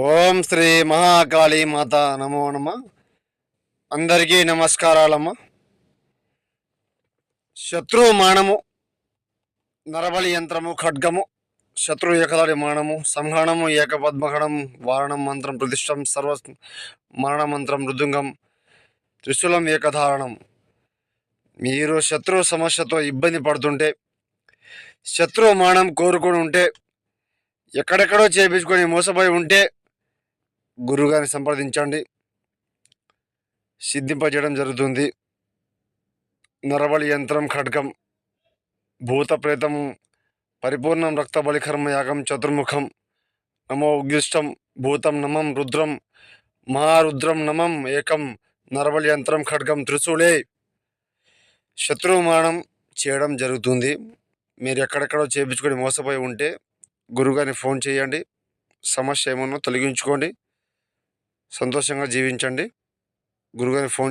ఓం శ్రీ మహాకాళీ మాత నమో నమ. అందరికీ నమస్కారాలమ్మ. శత్రు మానము నరబలి యంత్రము ఖడ్గము శత్రు ఏకదాడి మానము సంహరణము ఏకపద్మహణం వారణం మంత్రం ప్రతిష్టం సర్వ మరణ మంత్రం మృదుంగం త్రిశూలం ఏకధారణం. మీరు శత్రు సమస్యతో ఇబ్బంది పడుతుంటే శత్రు మానం కోరుకుని ఉంటే ఎక్కడెక్కడో చేపించుకొని మోసపోయి ఉంటే గురుగారిని సంప్రదించండి. సిద్ధింపజేయడం జరుగుతుంది. నరబలి యంత్రం ఖడ్గం భూత ప్రేతం పరిపూర్ణం రక్తబలి కర్మ యాగం చతుర్ముఖం నమో ఉగ్గిష్టం భూతం నమం రుద్రం మహారుద్రం నమం ఏకం నరబలి యంత్రం ఖడ్గం త్రిశూలే శత్రుమానం చేయడం జరుగుతుంది. మీరు ఎక్కడెక్కడో చేపించుకొని మోసపోయి ఉంటే గురుగారిని ఫోన్ చేయండి. సమస్య ఏమన్నా తొలగించుకోండి. సంతోషంగా జీవించండి. గురుగారిని ఫోన్